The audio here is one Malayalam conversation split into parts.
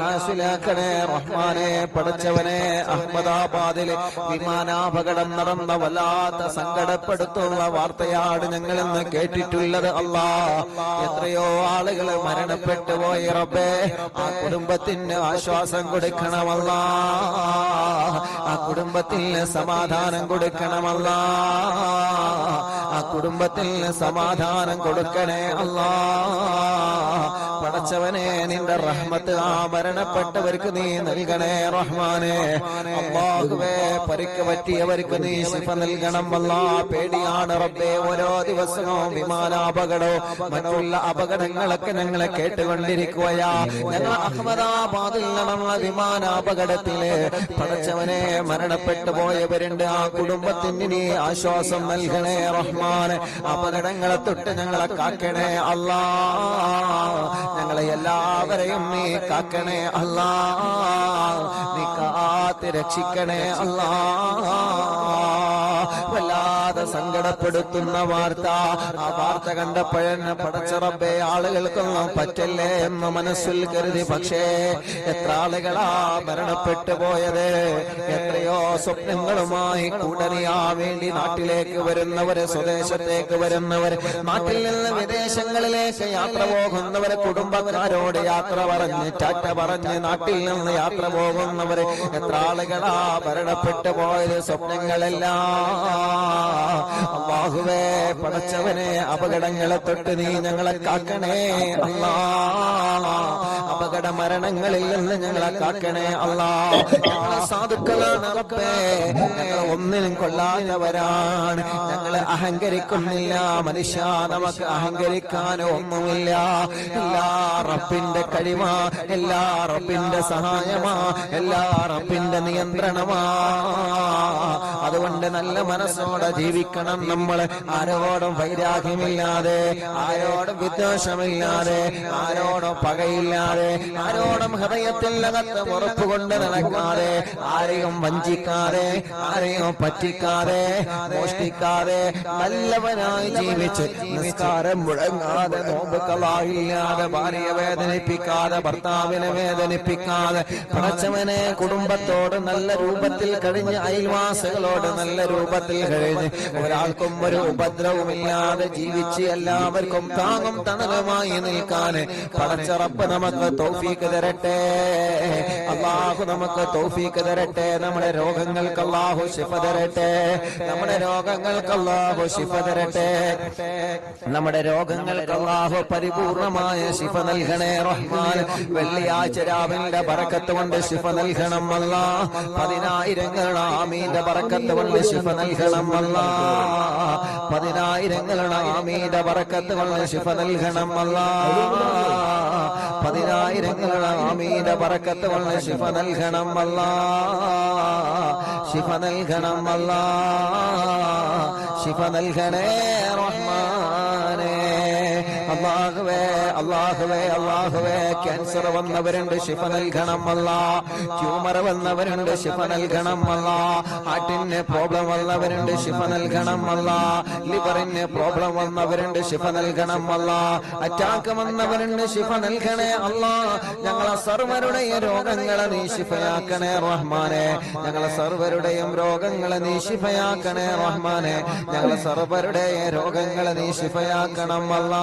ഹാസിലാക്കണേ റഹ്മാനെ പഠിച്ചവനെ അഹമ്മദാബാദിൽ വിമാനാപകടം നടന്ന വല്ലാത്ത സങ്കടപ്പെടുത്തുന്ന വാർത്തയാണ് ഞങ്ങൾ ഇന്ന് കേട്ടിട്ടുള്ളത്. അല്ലാ എത്രയോ ആളുകൾ മരണപ്പെട്ടു പോയി റബ്ബേ. ആ കുടുംബത്തിന് ആശ്വാസം കൊടുക്കണമല്ല ആ കുടുംബത്തിന് സമാധാനം കൊടുക്കണമല്ല ആ കുടുംബത്തിന് സമാധാനം കൊടുക്കണേ അല്ലാ. പടച്ചവനെ നിന്റെ റഹ്മത്ത് ആ മരണപ്പെട്ടവർക്ക് നീ നൽകണേ റഹ്മാനെ. അള്ളാഹുവേ പരിക്ക് പറ്റിയവർക്ക് നീ ശിഫ നൽകണം. അല്ലാ പേടിയാണ് റബ്ബേ ഓരോ ദിവസവും വിമാനാപകടവും മറ്റുള്ള അപകടങ്ങളൊക്കെ ഞങ്ങളെ കേട്ടുകൊണ്ടിരിക്കുകയാ. ഞങ്ങൾ അഹമ്മദാബാദിൽ നടന്ന വിമാനാപകടത്തിൽ പടച്ചവനെ മരണപ്പെട്ടു പോയവരുണ്ട്. ആ കുടുംബത്തിന് നീ ആശ്വാസം നൽകണേ റഹ്മാന്. അപകടങ്ങളെ തൊട്ട് ഞങ്ങളെ കാക്കണേ. അല്ലാ ഞങ്ങളെ എല്ലാവരെയും നീ കാക്കണേ അല്ലാ. നീ കാത്ത് രക്ഷിക്കണേ അല്ലാ വല്ലാതെ സങ്കടപ്പെടുത്തുന്ന വാർത്ത. ആ വാർത്ത കണ്ടപ്പോഴെന്നെ പടച്ചിറപ്പേ ആളുകൾക്കൊന്നും പറ്റല്ലേ എന്ന് മനസ്സിൽ കരുതി. പക്ഷേ എത്ര ആളുകളാ മരണപ്പെട്ടു പോയത്? എത്രയോ സ്വപ്നങ്ങളുമായി കൂടനിയാ വേണ്ടി നാട്ടിലേക്ക് വരുന്നവര് സ്വദേശത്തേക്ക് വരുന്നവര് നാട്ടിൽ നിന്ന് വിദേശങ്ങളിലേക്ക് യാത്ര പോകുന്നവര് കുടുംബക്കാരോട് യാത്ര പറഞ്ഞ് ചാറ്റ പറഞ്ഞ് നാട്ടിൽ നിന്ന് യാത്ര പോകുന്നവര് എത്ര ആളുകളാ മരണപ്പെട്ടു പോയത് സ്വപ്നങ്ങളെല്ലാം. അള്ളാഹുവേ പടച്ചവനെ അപകടങ്ങളെ തൊട്ട് നീ ഞങ്ങളെ കാക്കണേ. അല്ലാ അപകട മരണങ്ങളിൽ നിന്ന് ഞങ്ങളെ കാക്കണേ. അല്ലാ സാധുക്കളാണ് ഞങ്ങൾ ഒന്നിനും കൊള്ളാത്തവരാണ്. ഞങ്ങൾ അഹങ്കരിക്കുന്നില്ല. മനുഷ്യ നമുക്ക് അഹങ്കരിക്കാനോ ഒന്നുമില്ല. എല്ലാ റബ്ബിന്റെ കഴിവാ എല്ലാ റബ്ബിന്റെ സഹായമാ എല്ലാ റബ്ബിന്റെ നിയന്ത്രണമാ. അതുകൊണ്ട് നല്ല മനസ്സോടെ ജീവിക്കണം നമ്മൾ ആരോടും വൈരാഗ്യമില്ലാതെ ആരോടും വിദ്വേഷമില്ലാതെ ആരോടും പകയില്ലാതെ ആരോടും ഹൃദയത്തിൽ അകത്ത് ഉറപ്പുകൊണ്ട് നടക്കാതെ ആരെയും വഞ്ചിക്കാതെ ആരെയും പറ്റിക്കാതെ മോഷ്ടിക്കാതെ നല്ലവനായി ജീവിച്ച് നിസ്കാരം മുഴങ്ങാതെ നോമ്പുകളായില്ലാതെ ഭാര്യയെ വേദനിപ്പിക്കാതെ ഭർത്താവിനെ വേദനിപ്പിക്കാതെ പടച്ചവനെ കുടുംബത്തോട് നല്ല രൂപത്തിൽ കഴിഞ്ഞ് അയൽവാസികളോട് നല്ല രൂപത്തിൽ കഴിഞ്ഞ് ഒരാൾക്കും ഒരു ഉപദ്രവമില്ലാതെ ജീവിച്ച് എല്ലാവർക്കും താങ്ങും തണലുമായി നിൽക്കാൻ പടച്ചറപ്പ് നമുക്ക് തൗഫീക്ക് തരട്ടെ. അള്ളാഹു നമുക്ക് തൗഫീക്ക് തരട്ടെ. നമ്മുടെ രോഗങ്ങൾക്ക് അള്ളാഹു ശിഫ തരട്ടെ. നമ്മുടെ രോഗങ്ങൾക്ക് അള്ളാഹു ശിഫ തരട്ടെ. നമ്മുടെ രോഗങ്ങൾക്ക് അള്ളാഹു പരിപൂർണമായ ശിഫ നൽകണേ റഹ്മാൻ. വെള്ളിയാഴ്ച രാവിലെ പറക്കത്ത് കൊണ്ട് ശിഫ നൽകണം അല്ല. പതിനായിരങ്ങളുടെ ആമീന്റെ ബറക്കത്ത് കൊണ്ട് ശിഫ നൽകണം അല്ല. പതിനായിരങ്ങളുടെ ആമീന്റെ ബറക്കത്ത് കൊണ്ട് ശിഫ നൽകണം അല്ല. പതിനായിരങ്ങളുടെ ആമീന്റെ ബറക്കത്ത് കൊണ്ട് ശിഫ നൽകണം അല്ല. ശിഫ നൽകണം അല്ല. ശിഫ നൽകണേ റഹ്മാനേ അള്ളാഹുവേ അള്ളാഹുവേ അള്ളാഹുവേ ക്യാൻസർ വന്നവരുണ്ട് ശിഫ നൽകണം അല്ല. ട്യൂമർ വന്നവരുണ്ട് ശിഫ നൽകണം അല്ല. ഹാർട്ടിന് പ്രോബ്ലം വന്നവരുണ്ട് ശിഫ നൽകണം അല്ല. ലിവറിന് പ്രോബ്ലം വന്നവരുണ്ട് ശിഫ നൽകണം അല്ല. അറ്റാക്ക് വന്നവരുണ്ട് ശിഫ നൽകണേ അല്ല. ഞങ്ങളെ സർവരുടെയും രോഗങ്ങളെ നീ ശിഫയാക്കണേ റഹ്മാനെ. ഞങ്ങളെ സർവരുടെയും രോഗങ്ങളെ നീ ശിഫയാക്കണേ റഹ്മാനെ. ഞങ്ങളെ സർവരുടെയും രോഗങ്ങളെ നീ ശിഫയാക്കണം അല്ലാ.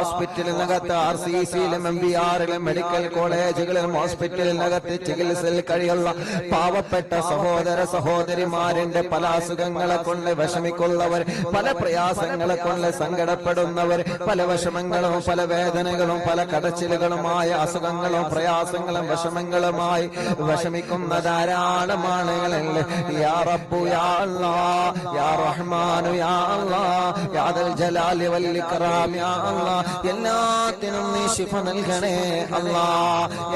ഹോസ്പിറ്റലിനകത്ത് ആർ സി സിയിലും എം ബി ആറിലും മെഡിക്കൽ കോളേജുകളിലും ഹോസ്പിറ്റലിനകത്ത് ചികിത്സയിൽ കഴിയുള്ള പാവപ്പെട്ട സഹോദര സഹോദരിമാരിന്റെ പല അസുഖങ്ങളെ കൊണ്ട് വിഷമിക്കുള്ളവർ പല പ്രയാസങ്ങളെ കൊണ്ട് സങ്കടപ്പെടുന്നവർ പല വിഷമങ്ങളും പല വേദനകളും പല കടച്ചിലുകളുമായ അസുഖങ്ങളും പ്രയാസങ്ങളും വിഷമങ്ങളുമായി വിഷമിക്കുന്ന ധാരാളമാണ് യാ യാ യാ യാ ജലാലി വൽ യാ അല്ലാ എല്ലാത്തിനും നീ ശിഫ നൽകണേ അല്ലാ.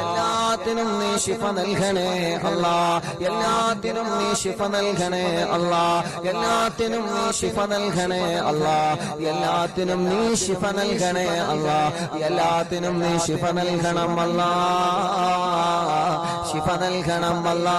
എല്ലാത്തിനും നീ ശിഫ നൽകണേ അല്ലാ. എല്ലാത്തിനും നീ ശിഫ നൽകണേ അല്ലാ. എല്ലാത്തിനും നീ ശിഫ നൽകണേ അല്ലാ. എല്ലാത്തിനും നീ ശിഫ നൽകണേ അല്ലാ. എല്ലാത്തിനും നീ ശിഫ നൽകണം അല്ലാ. ശിഫ നൽകണം അല്ലാ.